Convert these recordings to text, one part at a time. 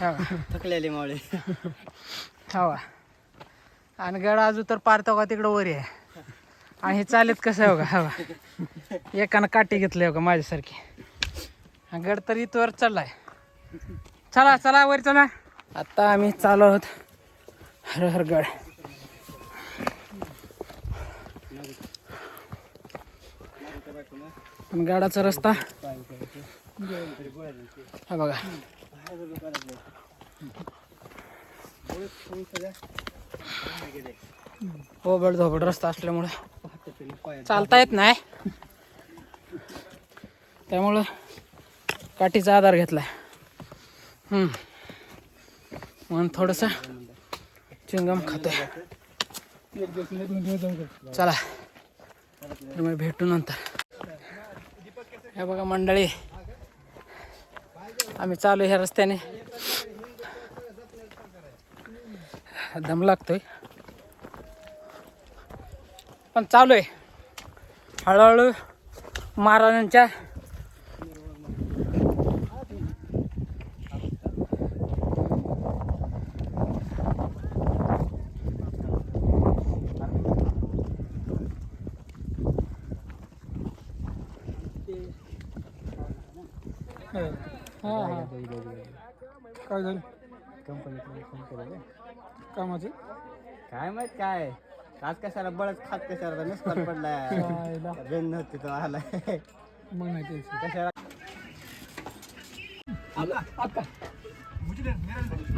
हा. थकलेले मावळे. हवा आणि गड अजून तर पारतो का तिकडं वर आहे. आणि हे चालत कसं आहे बघा हवा एकानं काठी घेतली बघा माझ्यासारखी. हा गड तर इथवर चढलाय चला चला वर चला. आता आम्ही चालू आहोत हर हर गड. पण गाडाचा रस्ता हा बघा. हो, ओबड झोबड रस्ता असल्यामुळं. चालता येत नाही. त्यामुळं काठीचा आधार घेतलाय. म्हणून थोडस चिंगम खातोय. चला. भेटू नंतर. हे बघा मंडळी. आम्ही चालू ह्या रस्त्याने. दम लागतोय. पण चालू आहे. हळूहळू महाराजांच्या हा हा काय झालं? कामाचं? काय माहीत काय? आज कशाला बळच खात कशाला नुसकान पडलाय. बेन नव्हती तो आलाय. मग नाही कशाला?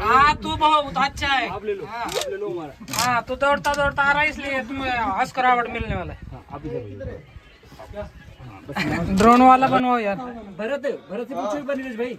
हाँ तू बहुत अच्छा है. हाँ हाँ, तू दौड़ता दौड़ता आ रहा है इसलिए तुम्हें हंस कर अवार्ड मिलने वाला है ड्रोन वाला बनवाओ यार. भरत भरत से पूछो भाई.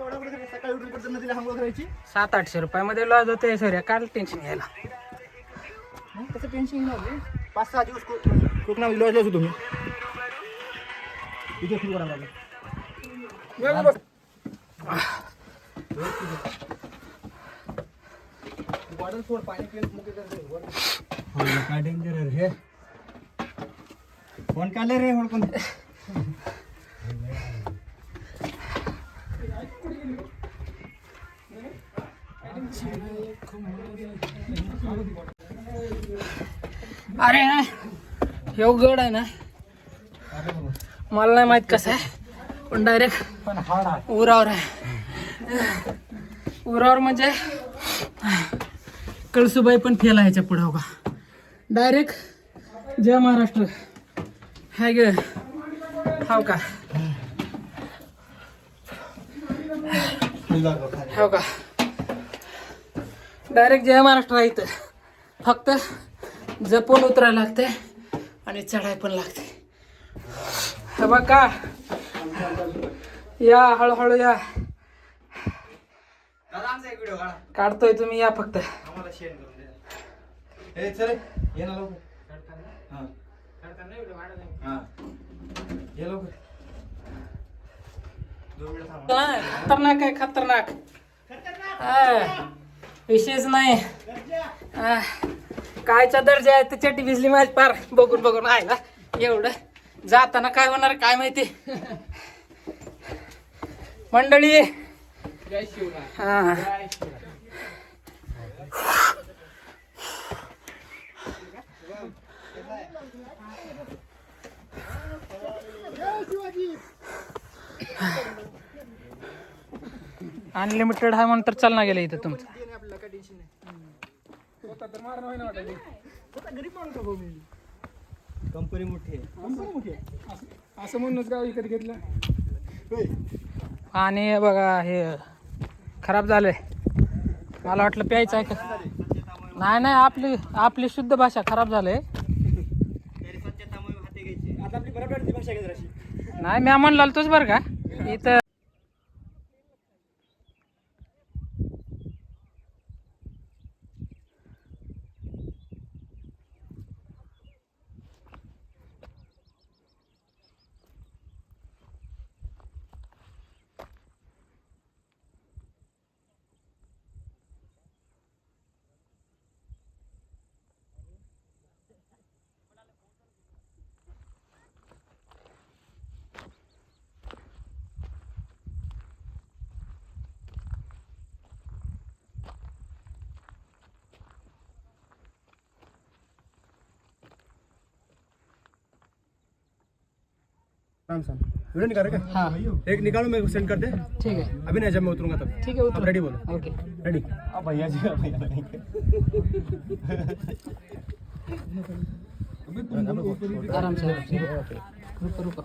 तेवढा कुठे सकाळी उठून कुठं नदीला हांगोळ करायची सात आठशे रुपयामध्ये लॉज होते सर काय टेन्शन घ्यायला. मग त्याचं टेन्शन नव्हतं पाच सहा दिवस को- कोकणामध्ये लॉजलाच होतो मी इथे सुरू करायला लागलं. सोड पाणी पिऊन मुके काय डेंजर रे? फोन काढले रे पण अरे ह्यो गड आहे ना. मला नाही माहीत कसं आहे. पण डायरेक्ट उरावर आहे. उरावर म्हणजे कळसुबाई पण फेल आहे ह्याच्या पुढं हो का? डायरेक्ट जय महाराष्ट्र. हाय ग. हो का? हो का? डायरेक्ट जय महाराष्ट्र आहे इथं. फक्त जपून उतरायला लागते आणि चढाई पण लागते. हे बघ. का या हळूहळू या. काढतोय तुम्ही या फक्त. खतरनाक आहे खतरनाक. विशेष नाही. कायचा दर्जा आहे त्याच्यासाठी भिजली माहिती पार बघून बघून आयला. एवढं. जाताना काय होणार काय माहिती? मंडळी. हा. अनलिमिटेड हा म्हणून तर चालना गेलं इथं तुमचं. नाही गरीब माणूस आहे भाऊ मी. कंपनी मोठी आहे. असं म्हणूनच गाव विकत घेतलं. आणि हे बघा हे खराब झालंय. मला वाटलं प्यायचं आहे का? नाही नाही आपली आपली शुद्ध भाषा खराब झालंय. आता आपली भाषा घेत नाही मी म्हणलं तोच बरं का. इथं राम सर। वीडियो निकाल क्या? हाँ। एक निकालो मेरे को सेंड कर दे। ठीक है। अभी नहीं जब मैं उतरूंगा तब। ठीक है उतर। रेडी बोलो। ओके। रेडी अब भैया जी भैया आराम से आराम से। रुको रुको।